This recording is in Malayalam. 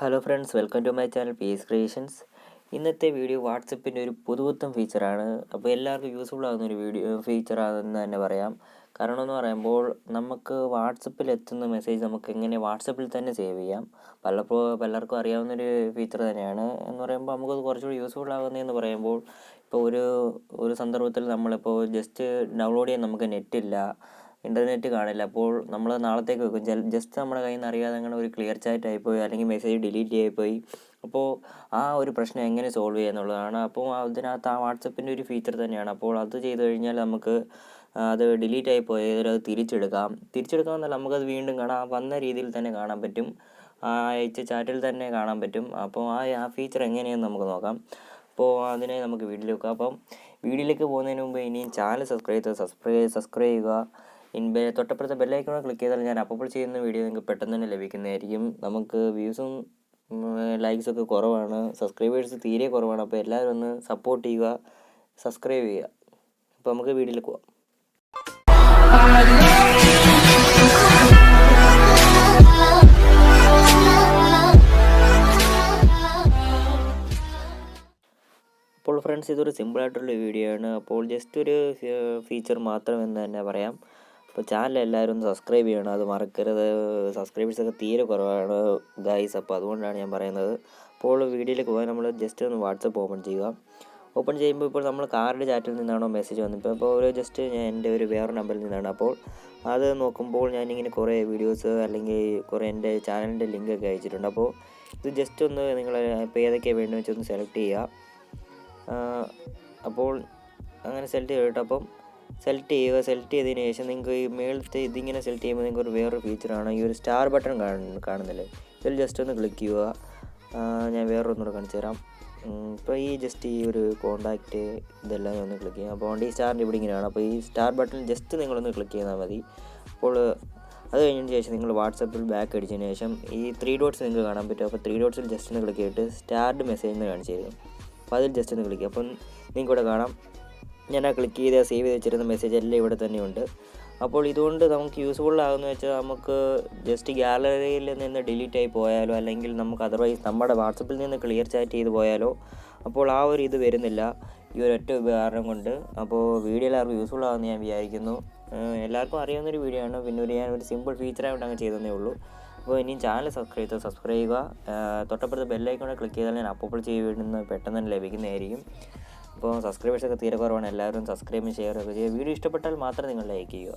Hello friends welcome to my channel peace creations ഇന്നത്തെ വീഡിയോ വാട്സപ്പിന്റെ ഒരു പുതുപുത്തൻ ഫീച്ചറാണ് അപ്പോൾ എല്ലാവർക്കും യൂസ്ഫുൾ ആകുന്ന ഒരു വീഡിയോ ഫീച്ചറാണെന്ന് തന്നെ പറയാം. കാരണം എന്ന് പറയുമ്പോൾ നമുക്ക് വാട്സപ്പിൽ എത്തുന്ന മെസ്സേജ് നമുക്ക് എങ്ങനെ വാട്സപ്പിൽ തന്നെ സേവ് ചെയ്യാം. പലപ്പോൾ പലർക്കും അറിയാവുന്നൊരു ഫീച്ചർ തന്നെയാണ്. എന്ന് പറയുമ്പോൾ നമുക്കത് കുറച്ചുകൂടി യൂസ്ഫുൾ ആകുന്നതെന്ന് പറയുമ്പോൾ ഇപ്പോൾ ഒരു ഒരു സന്ദർഭത്തിൽ നമ്മളിപ്പോൾ ജസ്റ്റ് ഡൗൺലോഡ് ചെയ്യാൻ നമുക്ക് നെറ്റില്ല ഇന്റർനെറ്റ് കാണില്ല. അപ്പോൾ നമ്മൾ നാളത്തേക്ക് വെക്കും. ജസ്റ്റ് നമ്മുടെ കയ്യിൽ നിന്ന് അറിയാതെ അങ്ങനെ ഒരു ക്ലിയർ ചാറ്റ് ആയിപ്പോയി അല്ലെങ്കിൽ മെസ്സേജ് ഡിലീറ്റ് ആയിപ്പോയി. അപ്പോൾ ആ ഒരു പ്രശ്നം എങ്ങനെ സോൾവ് ചെയ്യുക എന്നുള്ളതാണ്. അപ്പോൾ അതിനകത്ത് ആ വാട്സപ്പിന്റെ ഒരു ഫീച്ചർ തന്നെയാണ്. അപ്പോൾ അത് ചെയ്തു കഴിഞ്ഞാൽ നമുക്ക് അത് ഡിലീറ്റ് ആയി പോയതിൽ അത് തിരിച്ചെടുക്കാം. തിരിച്ചെടുക്കാമെന്നല്ല നമുക്കത് വീണ്ടും കാണാം. വന്ന രീതിയിൽ തന്നെ കാണാൻ പറ്റും. ആ അയച്ച ചാറ്റിൽ തന്നെ കാണാൻ പറ്റും. അപ്പോൾ ആ ആ ഫീച്ചർ എങ്ങനെയാണെന്ന് നമുക്ക് നോക്കാം. അപ്പോൾ അതിനെ നമുക്ക് വെക്കാം. അപ്പം വീഡിയോയിലേക്ക് പോകുന്നതിന് മുമ്പ് ഇനിയും ചാനൽ സബ്സ്ക്രൈബ് ചെയ്ത് സബ്സ്ക്രൈബ് സബ്സ്ക്രൈബ് ചെയ്യുക. ഇൻബെ തൊട്ടപ്പുറത്തെ ബെല്ലൈക്കോൺ ക്ലിക്ക് ചെയ്താൽ ഞാൻ അപ്പോൾ ചെയ്യുന്ന വീഡിയോ നിങ്ങൾക്ക് പെട്ടെന്ന് തന്നെ ലഭിക്കുന്നതായിരിക്കും. നമുക്ക് വ്യൂസും ലൈക്സൊക്കെ കുറവാണ്. സബ്സ്ക്രൈബേഴ്സ് തീരെ കുറവാണ്. അപ്പോൾ എല്ലാവരും ഒന്ന് സപ്പോർട്ട് ചെയ്യുക. സബ്സ്ക്രൈബ് ചെയ്യുക. അപ്പോൾ നമുക്ക് വീഡിയോയിൽ പോവാം. അപ്പോൾ ഫ്രണ്ട്സ് ഇതൊരു സിമ്പിളായിട്ടുള്ള വീഡിയോ ആണ്. അപ്പോൾ ജസ്റ്റ് ഒരു ഫീച്ചർ മാത്രം എന്ന് തന്നെ പറയാം. അപ്പോൾ ചാനൽ എല്ലാവരും ഒന്ന് സബ്സ്ക്രൈബ് ചെയ്യണം. അത് മറക്കരുത്. സബ്സ്ക്രൈബേഴ്സൊക്കെ തീരെ കുറവാണ് ഗൈസ് അപ്പോൾ അതുകൊണ്ടാണ് ഞാൻ പറയുന്നത്. അപ്പോൾ വീഡിയോയിലേക്ക് പോകാൻ നമ്മൾ ജസ്റ്റ് ഒന്ന് വാട്സപ്പ് ഓപ്പൺ ചെയ്യുക. ഓപ്പൺ ചെയ്യുമ്പോൾ ഇപ്പോൾ നമ്മൾ കാർഡ് ചാറ്റിൽ നിന്നാണോ മെസ്സേജ് വന്നിപ്പോൾ അപ്പോൾ ഒരു ജസ്റ്റ് ഞാൻ എന്റെ ഒരു വേറെ നമ്പറിൽ നിന്നാണ്. അപ്പോൾ അത് നോക്കുമ്പോൾ ഞാനിങ്ങനെ കുറേ വീഡിയോസ് അല്ലെങ്കിൽ കുറേ എന്റെ ചാനലിന്റെ ലിങ്കൊക്കെ അയച്ചിട്ടുണ്ട്. അപ്പോൾ ഇത് ജസ്റ്റ് ഒന്ന് നിങ്ങൾ ഇപ്പോൾ ഏതൊക്കെയാണ് വേണ്ടതെന്ന് വെച്ചൊന്ന് സെലക്ട് ചെയ്യുക. അപ്പോൾ അങ്ങനെ സെലക്ട് ചെയ്തിട്ട് അപ്പം സെലക്ട് ചെയ്യുക സെലക്ട് ചെയ്തതിന് ശേഷം നിങ്ങൾക്ക് ഈ മേളത്തെ ഇതിങ്ങനെ സെലക്ട് ചെയ്യുമ്പോൾ നിങ്ങൾക്ക് ഒരു വേറൊരു ഫീച്ചറാണ് ഈ ഒരു സ്റ്റാർ ബട്ടൺ കാണുന്നു കാണുന്നില്ലേ? ഇതിൽ ജസ്റ്റ് ഒന്ന് ക്ലിക്ക് ചെയ്യുക. ഞാൻ വേറൊന്നുകൂടെ കാണിച്ചു തരാം. ഇപ്പോൾ ഈ ജസ്റ്റ് ഈ ഒരു കോണ്ടാക്റ്റ് ഇതെല്ലാം ഒന്ന് ക്ലിക്ക് ചെയ്യാം അപ്പോൾ ഈ സ്റ്റാറിന്റെ ഇവിടെ ഇങ്ങനെയാണ്. അപ്പോൾ ഈ സ്റ്റാർ ബട്ടൺ ജസ്റ്റ് നിങ്ങളൊന്ന് ക്ലിക്ക് ചെയ്താൽ മതി. അപ്പോൾ അത് കഴിഞ്ഞതിന് ശേഷം നിങ്ങൾ വാട്സപ്പിൽ ബാക്ക് അടിച്ചതിന് ശേഷം ഈ ത്രീ ഡോട്ട്സ് നിങ്ങൾക്ക് കാണാൻ പറ്റും. അപ്പോൾ ത്രീ ഡോട്ട്സിൽ ജസ്റ്റ് ഒന്ന് ക്ലിക്ക് ചെയ്തിട്ട് സ്റ്റാർഡ് മെസ്സേജ് എന്ന് കാണിച്ചു തരും. അപ്പോൾ അതിൽ ജസ്റ്റ് ഒന്ന് ക്ലിക്ക് അപ്പം നിങ്ങൾക്ക് ഇവിടെ കാണാം. ഞാൻ ആ ക്ലിക്ക് ചെയ്ത് സേവ് ചെയ്ത് വെച്ചിരുന്ന മെസ്സേജ് എല്ലാം ഇവിടെ തന്നെയുണ്ട്. അപ്പോൾ ഇതുകൊണ്ട് നമുക്ക് യൂസ്ഫുൾ ആകുന്ന വെച്ചാൽ നമുക്ക് ജസ്റ്റ് ഗാലറിയിൽ നിന്ന് ഡിലീറ്റ് ആയി പോയാലോ അല്ലെങ്കിൽ നമുക്ക് അതർവൈസ് നമ്മുടെ വാട്സപ്പിൽ നിന്ന് ക്ലിയർ ചാറ്റ് ചെയ്ത് പോയാലോ അപ്പോൾ ആ ഒരു ഇത് വരുന്നില്ല. ഈ ഒരു ഒറ്റ ഉപകാരം കൊണ്ട്. അപ്പോൾ വീഡിയോ എല്ലാവർക്കും യൂസ്ഫുൾ ആകുമെന്ന് ഞാൻ വിചാരിക്കുന്നു. എല്ലാവർക്കും അറിയാവുന്നൊരു വീഡിയോ ആണ്. പിന്നെ ഒരു ഞാൻ ഒരു സിമ്പിൾ ഫീച്ചറായിട്ട് അങ്ങ് ചെയ്തതേ ഉള്ളൂ. അപ്പോൾ ഇനിയും ചാനൽ സബ്സ്ക്രൈബ് ചെയ്ത് സബ്സ്ക്രൈബ് ചെയ്യുക. തൊട്ടപ്പുറത്ത് ബെല്ലൈക്കോടെ ക്ലിക്ക് ചെയ്താൽ ഞാൻ അപ്പോൾ ചെയ്യുന്നത് പെട്ടെന്ന് തന്നെ ലഭിക്കുന്നതായിരിക്കും. അപ്പോൾ സബ്സ്ക്രൈബേഴ്സൊക്കെ തീരെ കുറവാണ്. എല്ലാവരും സബ്സ്ക്രൈബും ഷെയർ ഒക്കെ ചെയ്യുക. വീഡിയോ ഇഷ്ടപ്പെട്ടാൽ മാത്രം നിങ്ങൾ ലൈക്ക് ചെയ്യുക.